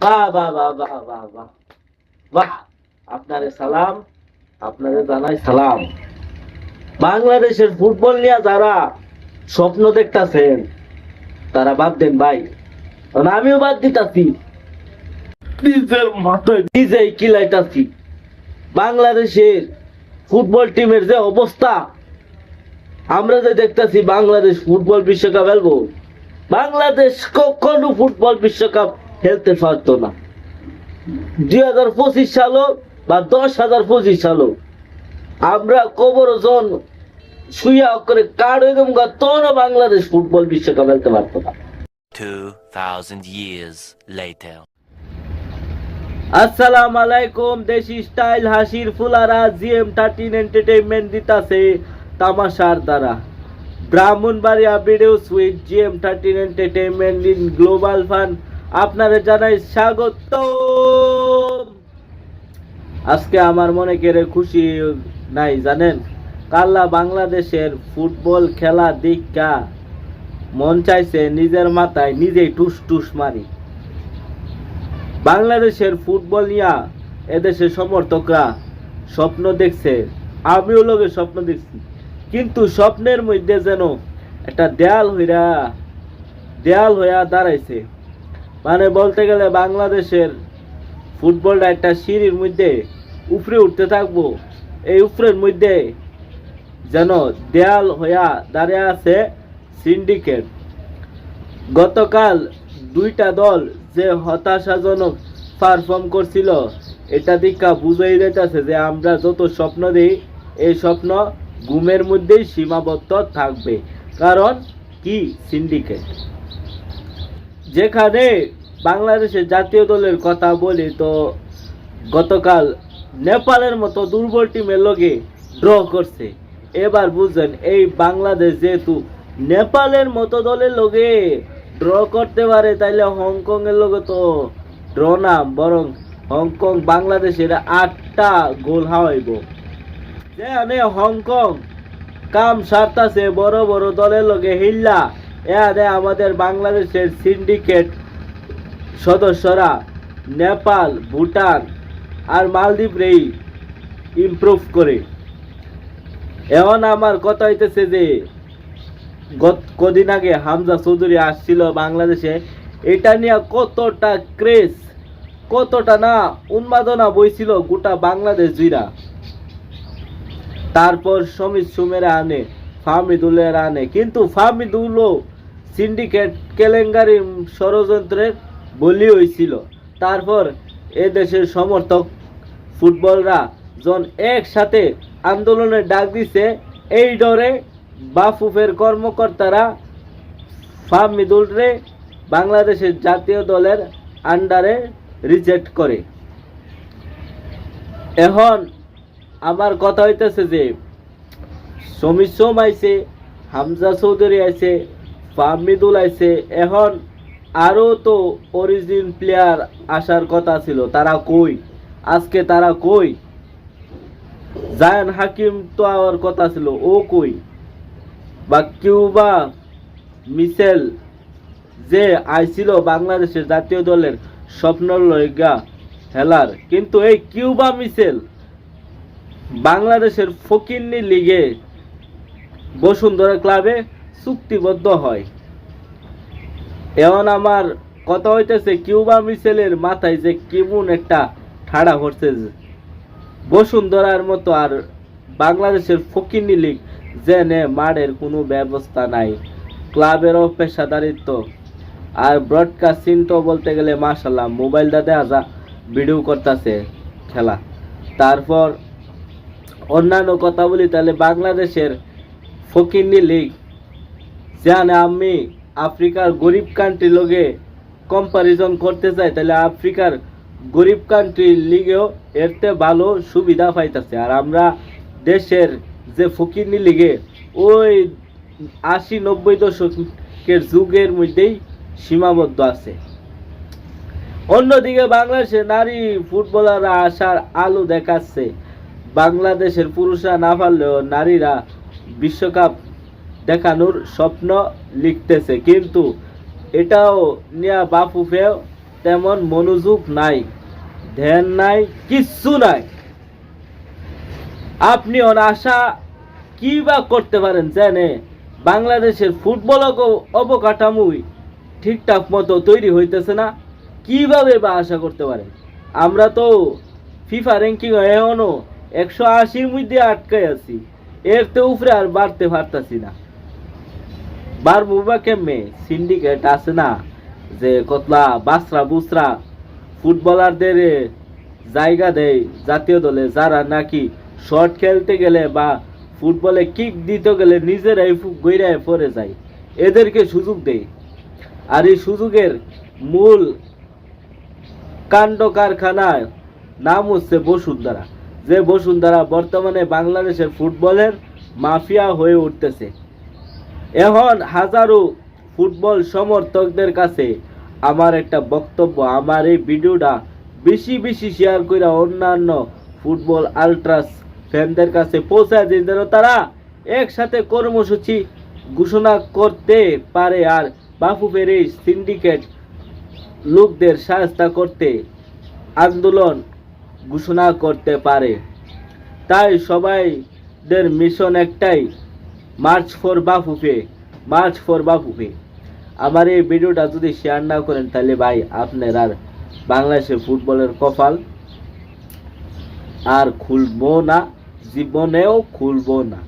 বাহ বাহ বাহ বাহ বাহ বাহ বাহ। আপনারে সালাম আপনারে জানাই সালাম। বাংলাদেশের ফুটবল নিয়ে যারা স্বপ্ন দেখতাছেন তারা বাদ দেন ভাই। আমিও বাদ দিতাছি। নিজের মাথায় নিজেই কিলাইতাছি। বাংলাদেশের ফুটবল টিমের যে অবস্থা আমরা যে দেখতাছি বাংলাদেশ ফুটবল বিশ্বকাপ খেলব। বাংলাদেশ কখনো ফুটবল বিশ্বকাপ খেলতে পারতো না। দুই হাজার পঁচিশ সালও বা দশ হাজার পঁচিশ সালও আমরা কবর জন শুয়া করে কার্ড হয়ে গেম তখনও বাংলাদেশ ফুটবল বিশ্বকাপ খেলতে পারতো না। 2,000 years later. আসসালাম আলাইকুম দেশি স্টাইল হাসির ফুলারা জিএম থার্টিন এন্টারটেইনমেন্ট দিতাছে তামাশার দ্বারা। Brahmanbaria video sweet GM thirteen entertainment in global fun আপনারা জানাই স্বাগত আজকে আমার মনে কেড়ে খুশি নাই, জানেন? কাল্লা বাংলাদেশের ফুটবল খেলা দীক্ষা মন চাইছে নিজের মাথায় নিজেই টুস টুস মারি। বাংলাদেশের ফুটবল নিয়া এদেশের সমর্থকরা স্বপ্ন দেখছে, আমিও লোকে স্বপ্ন দেখছি। কিন্তু স্বপ্নের মধ্যে যেন একটা দেয়াল হইরা দেয়াল হইয়া দাঁড়াইছে। মানে বলতে গেলে বাংলাদেশের ফুটবলটা একটা সিঁড়ির মধ্যে উপরে উঠতে থাকব। এই উপরের মধ্যে যেন দেয়াল হইয়া দাঁড়িয়ে আছে সিন্ডিকেট। গতকাল দুইটা দল যে হতাশাজনক পারফর্ম করছিল, এটা দীক্ষা বুঝাই যাইতেছে যে আমরা যত স্বপ্ন দিই, এই স্বপ্ন ঘুমের মধ্যেই সীমাবদ্ধ থাকবে। কারণ কি? সিন্ডিকেট। যেখানে বাংলাদেশের জাতীয় দলের কথা বলি তো গতকাল নেপালের মতো দুর্বল টিমের লগে ড্র করছে। এবার বুঝছেন, এই বাংলাদেশ যেহেতু নেপালের মতো দলের লগে ড্র করতে পারে, তাইলে হংকং এর লগে তো ড্র না, বরং হংকং বাংলাদেশের আটটা গোল হাওয়াইব যেখানে হংকং কাম সারতাছে বড় বড় দলের লগে হিল্লা এখানে আমাদের বাংলাদেশের সিন্ডিকেট সদস্যরা নেপাল, ভুটান আর মালদ্বীপ রেই ইমপ্রুভ করে। এখন আমার কথা হইতেছে যে, গত কদিন আগে হামজা চৌধুরী আসছিল বাংলাদেশে, এটা নিয়ে কতটা ক্রেজ কতটা না উন্মাদনা বইছিল গোটা বাংলাদেশ জুইরা। তারপর সমিত সুমেরা আনে। ফামিদুলের আনে। কিন্তু ফামিদুলও সিন্ডিকেট কেলেঙ্গারি ষড়যন্ত্রের বলি হয়েছিল তারপর এ দেশের সমর্থক ফুটবলরা যখন একসাথে আন্দোলনের ডাক দিছে, এই ডরে বাফুফের কর্মকর্তারা ফামিদুল রে বাংলাদেশের জাতীয় দলের আন্ডারে রিজেক্ট করে। এখন আমার কথা হইতেছে যে সমীর সোম আইছে, হামজা চৌধুরী আইছে ফাহমিদুল আইছে। এখন আরও তো অরিজিন প্লেয়ার আসার কথা ছিল, তারা কই? আজকে তারা কই? জায়ান হাকিম তো আওয়ার কথা ছিল, ও কই? বা কিউবা মিসেল যে আইছিল বাংলাদেশের জাতীয় দলের স্বপ্ন লইগা খেলার কিন্তু এই কিউবা মিসেল বাংলাদেশের ফকিন্নি লিগে বসুন্ধরা ক্লাবে চুক্তিবদ্ধ হয় এখন আমার কথা হইতেছে, কিউবা মিসেলের মাথায় যে কেমন একটা ঠাড়া যে। বসুন্ধরার মতো আর বাংলাদেশের ফকিন্নি লিগ জেনে মাঠের কোনো ব্যবস্থা নাই ক্লাবেরও পেশাদারিত্ব আর ব্রডকাস্টিং তো বলতে গেলে মাশাল্লাহ মোবাইলটা দেওয়া যা ভিডিও করতেছে খেলা তারপর অন্যান্য কথা বলি, তাহলে বাংলাদেশের ফকিন্নি লিগ জানে আমি আফ্রিকার গরিব কান্ট্রি লগে কম্পারিজন করতে চাই তাহলে আফ্রিকার গরিব কান্ট্রি লিগেও এরতে ভালো সুবিধা পাইতেছে। আর আমরা দেশের যে ফকিরনি লিগে ওই আশি নব্বই দশকের যুগের মধ্যেই সীমাবদ্ধ আছে। অন্যদিকে বাংলাদেশে নারী ফুটবলাররা আসার আলো দেখাচ্ছে। বাংলাদেশের পুরুষরা না পারলেও নারীরা বিশ্বকাপ দেখানোর স্বপ্ন লিখতেছে। কিন্তু এটাও নিয়া বাফুফেও তেমন মনোযোগ নাই, ধ্যান নাই, কিচ্ছু নাই। আপনি আশা কি বা করতে পারেন জানে? বাংলাদেশের ফুটবল অবকাঠামোই ঠিকঠাক মতো তৈরি হইতেছে না, কীভাবে বা আশা করতে পারেন? আমরা তো ফিফা র্যাঙ্কিং এখনও একশো আশির মধ্যে আটকে আছি। এর তো উপরে আর বাড়তে পারতাছি না। বারবো বা কেমনে? সিন্ডিকেট আছে না, যে কতলা বাসরা বুসরা ফুটবলারদের জায়গা দেয় জাতীয় দলে, যারা নাকি শর্ট খেলতে গেলে বা ফুটবলে কিক দিতে গেলে নিজেরাই গৈরায় পড়ে যায়। এদেরকে সুযোগ দেয়। আর এই সুযোগের মূল কাণ্ড কারখানার নাম হচ্ছে বসুন্ধরা। যে বসুন্ধরা বর্তমানে বাংলাদেশের ফুটবলের মাফিয়া হয়ে উঠতেছে। এখন হাজারো ফুটবল সমর্থকদের কাছে আমার একটা বক্তব্য, আমার এই ভিডিওটা বেশি বেশি শেয়ার করে অন্যান্য ফুটবল আলট্রাস ফ্যানদের কাছে পৌঁছায় দিন যেন তারা একসাথে কর্মসূচি ঘোষণা করতে পারে আর বাফু এই সিন্ডিকেট লোকদের সাহায্য করতে আন্দোলন ঘোষণা করতে পারে। তাই সবাইদের মিশন একটাই, march for Bafufe, march for Bafufe. আমার এই ভিডিওটা যদি শেয়ার না করেন, তাহলে ভাই আপনার আর বাংলাদেশের ফুটবলের কপাল আর খুলবো না, জীবনেও খুলবো না।